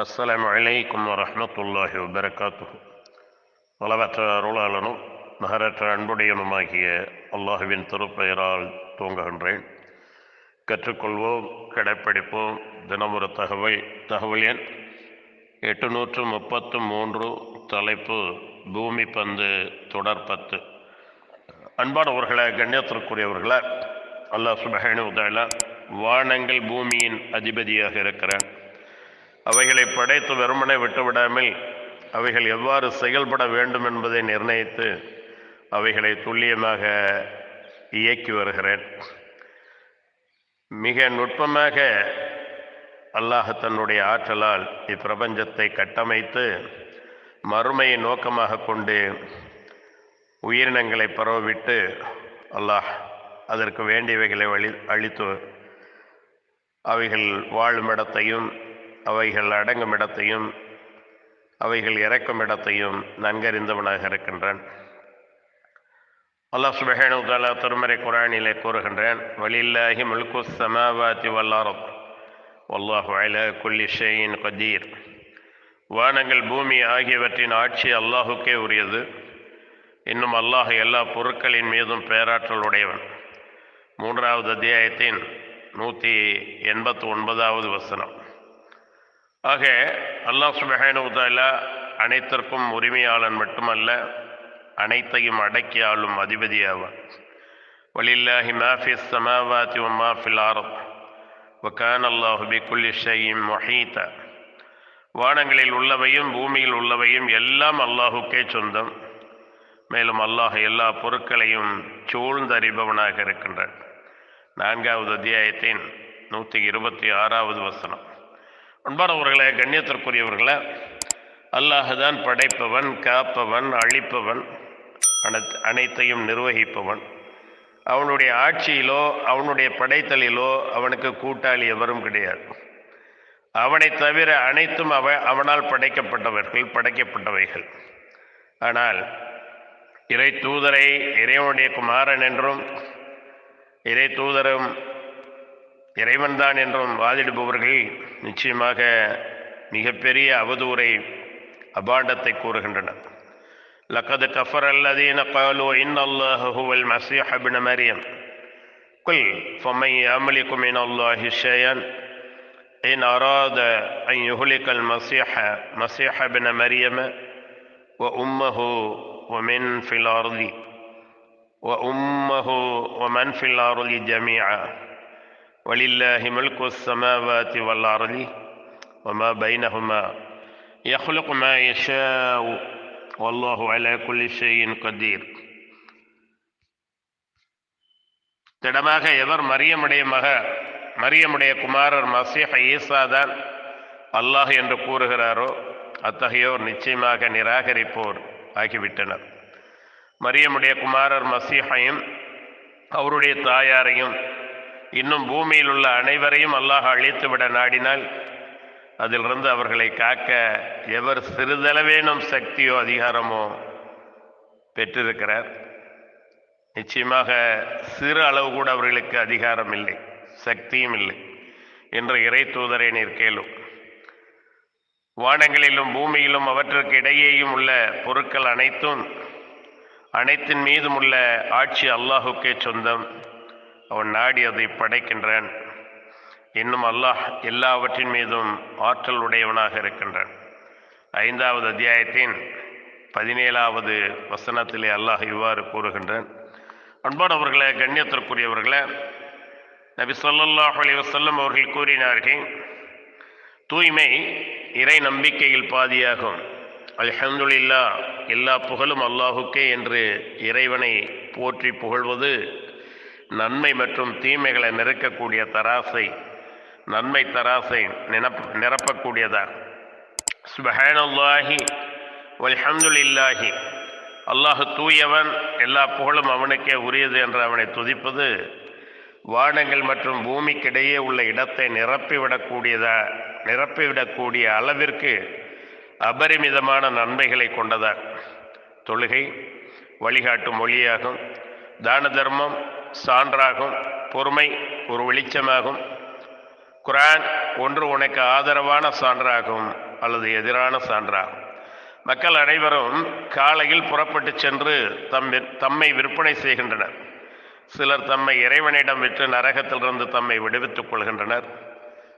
அஸ்லாம் வலைக்கம் வரமத்துல்லாஹி வபரகாத்து அளவற்ற அருளாளனும் நகரற்ற அன்புடையனுமாகிய அல்லாஹுவின் திருப்பெயரால் துவங்குகின்றேன் கற்றுக்கொள்வோம் கடைப்பிடிப்போம். தினமொரு தகவல் தகவல் எண் எட்டுநூற்று முப்பத்து மூன்று தலைப்பு பூமி பந்து தொடர் பத்து. அன்பானவர்களை கண்ணியத்திற்குரியவர்களே அல்லாஹ் சுபஹானு உதால வானங்கள் பூமியின் அதிபதியாக இருக்கிறான். அவைகளை படைத்து வெறுமனை விட்டுவிடாமல் அவைகள் எவ்வாறு செயல்பட வேண்டும் என்பதை நிர்ணயித்து அவைகளை துல்லியமாக இயக்கி வருகிறேன். மிக நுட்பமாக அல்லாஹ் தன்னுடைய ஆற்றலால் இப்பிரபஞ்சத்தை கட்டமைத்து மறுமையை நோக்கமாக கொண்டு உயிரினங்களை பரவவிட்டு அல்லாஹ் அதற்கு வேண்டியவைகளை வழி அளித்து அவைகள் வாழும் இடத்தையும் அவைகள் அடங்கும் இடத்தையும் அவைகள் இறக்கும் இடத்தையும் நன்கறிந்தவனாக இருக்கின்றான். அல்லாஹ் சுபஹானு தாலா திருமறை குரானிலே கூறுகின்றான் வலில்லாஹி முல்கு சமாவாதி வல்லாரம் வல்லாஹு அலா குல்லி ஷேயின் கதீர். வானங்கள் பூமி ஆகியவற்றின் ஆட்சி அல்லாஹுக்கே உரியது. இன்னும் அல்லாஹ் எல்லா பொருட்களின் மீதும் பேராற்றல் உடையவன். மூன்றாவது அத்தியாயத்தின் நூற்றி எண்பத்து ஒன்பதாவது வசனம். ஆக அல்லாஹ் சுபஹானுதாலா அனைத்திற்கும் உரிமையாளன் மட்டுமல்ல அனைத்தையும் அடக்கி ஆளும் அதிபதியாவான் வலில்லாஹி மாஃபி சமாவாதி மாஃபில் ஆரம் வக்கான் அல்லாஹு பிகுல்லி ஷையும் மொஹீதா வானங்களில் உள்ளவையும் பூமியில் உள்ளவையும் எல்லாம் அல்லாஹுக்கே சொந்தம். மேலும் அல்லாஹ் எல்லா பொருட்களையும் சூழ்ந்தறிபவனாக இருக்கின்றான். நான்காவது அத்தியாயத்தின் நூற்றி இருபத்தி ஆறாவது வசனம். அன்பானவர்களே கண்ணியத்திற்குரியவர்களே அல்லாஹுதான் படைப்பவன் காப்பவன் அழிப்பவன் அனைத் அனைத்தையும் நிர்வகிப்பவன். அவனுடைய ஆட்சியிலோ அவனுடைய படைத்தலிலோ அவனுக்கு கூட்டாளி எவரும் கிடையாது. அவனை தவிர அனைத்தும் அவ அவனால் படைக்கப்பட்டவர்கள் படைக்கப்பட்டவைகள். ஆனால் இறை தூதரை இறைவனுடைய குமாரன் என்றும் இறை தூதரும் இறைவன்தான் என்றும் வாதிடுபவர்கள் நிச்சயமாக மிகப்பெரிய அவதூரை அபாண்டத்தை கூறுகின்றனர் لقد كفر الذين قالوا إن الله هو المسيح ابن مريم قل فمن يملك من الله شيئا إن أراد أن يهلك المسيح مسيح ابن مريم وأمه ومن في الأرض وأمه ومن في الأرض جميعا ولله ملك السماوات والأرض وما بينهما يخلق ما يشاء والله على كل شيء قدير திடமாக எவர் மரியமுடைய மக மரியமுடைய குமாரர் மசீஹ ஈசாதான் அல்லாஹ் என்று கூறுகிறாரோ அத்தகையோர் நிச்சயமாக நிராகரிப்போர் ஆகிவிட்டனர் மரியமுடைய குமாரர் மசீஹையும் அவருடைய தாயாரையும் இன்னும் பூமியில் உள்ள அனைவரையும் அல்லாஹ் அழித்துவிட நாடினால் அதிலிருந்து அவர்களை காக்க எவர் சிறிதளவேனும் சக்தியோ அதிகாரமோ பெற்றிருக்கிறார். நிச்சயமாக சிறு அளவு கூட அவர்களுக்கு அதிகாரம் இல்லை சக்தியும் இல்லை என்று இறை தூதரை நீர் கேளும். வானங்களிலும் பூமியிலும் அவற்றிற்கு இடையேயும் உள்ள பொருட்கள் அனைத்தும் அனைத்தின் மீதும் உள்ள ஆட்சி அல்லாஹுக்கே சொந்தம். அவன் நாடி அதை படைக்கின்றான். இன்னும் அல்லாஹ் எல்லாவற்றின் மீதும் ஆற்றல் உடையவனாக இருக்கின்றான். ஐந்தாவது அத்தியாயத்தின் பதினேழாவது வசனத்திலே அல்லாஹ் இவ்வாறு கூறுகின்றான். அன்பானவர்களே கண்ணியத்திற்குரியவர்களே நபி சொல்லாஹ் அலி வசல்லம் அவர்கள் கூறினார்கள் தூய்மை இறை நம்பிக்கையில் பாதியாகும். அல்ஹம்துலில்லா எல்லா புகழும் அல்லாஹுக்கே என்று இறைவனை போற்றி புகழ்வது நன்மை மற்றும் தீமைகளை நெருக்கக்கூடிய தராசை நன்மை தராசை நினப் நிரப்பக்கூடியதாக சுபஹானல்லாஹி வல்ஹம்துலில்லாஹி. அல்லாஹு தூயவன் எல்லா புகழும் அவனுக்கே உரியது என்று அவனை துதிப்பது வானங்கள் மற்றும் பூமிக்கிடையே உள்ள இடத்தை நிரப்பிவிடக்கூடியதா? நிரப்பிவிடக்கூடிய அளவிற்கு அபரிமிதமான நன்மைகளை கொண்டதா? தொழுகை வழிகாட்டும் மொழியாகும் தான தர்மம் சான்றாகும் பொறுமை ஒரு வெளிச்சமாகும். குரான் ஒன்று உனக்கு ஆதரவான சான்றாகும் அல்லது எதிரான சான்றாகும். மக்கள் அனைவரும் காலையில் புறப்பட்டு சென்று தம் தம்மை விற்பனை செய்கின்றனர். சிலர் தம்மை இறைவனிடம் விற்று நரகத்திலிருந்து தம்மை விடுவித்துக் கொள்கின்றனர்.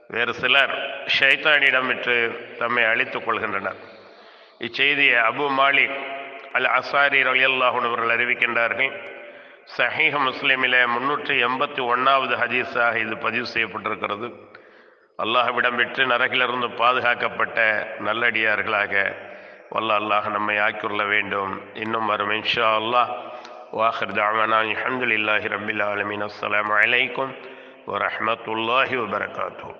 வேறு சிலர் ஷைத்தானிடம் விற்று தம்மை அழித்துக் கொள்கின்றனர். இச்செய்தியை அபு மாலிக் அல் அசாரி ரலியல்லாஹுன் அவர்கள் அறிவிக்கின்றார்கள். சஹீஹ முஸ்லீமிலே முன்னூற்றி எண்பத்தி ஒன்றாவது ஹதீஸாக இது பதிவு செய்யப்பட்டிருக்கிறது. அல்லாஹ்விடம் பெற்று நரகிலிருந்து பாதுகாக்கப்பட்ட நல்லடியார்களாக வல்ல அல்லாஹ் நம்மை ஆக்கியுள்ள வேண்டும். இன்னும் வரும் இன்ஷா அல்லாஹ். வாஹிர் தாவானா அல்ஹம்துலில்லாஹி ரபில் ஆலமின். அஸ்லாம் அலைக்கும் வரஹ்மத்துல்லாஹி வபரகாத்துஹு.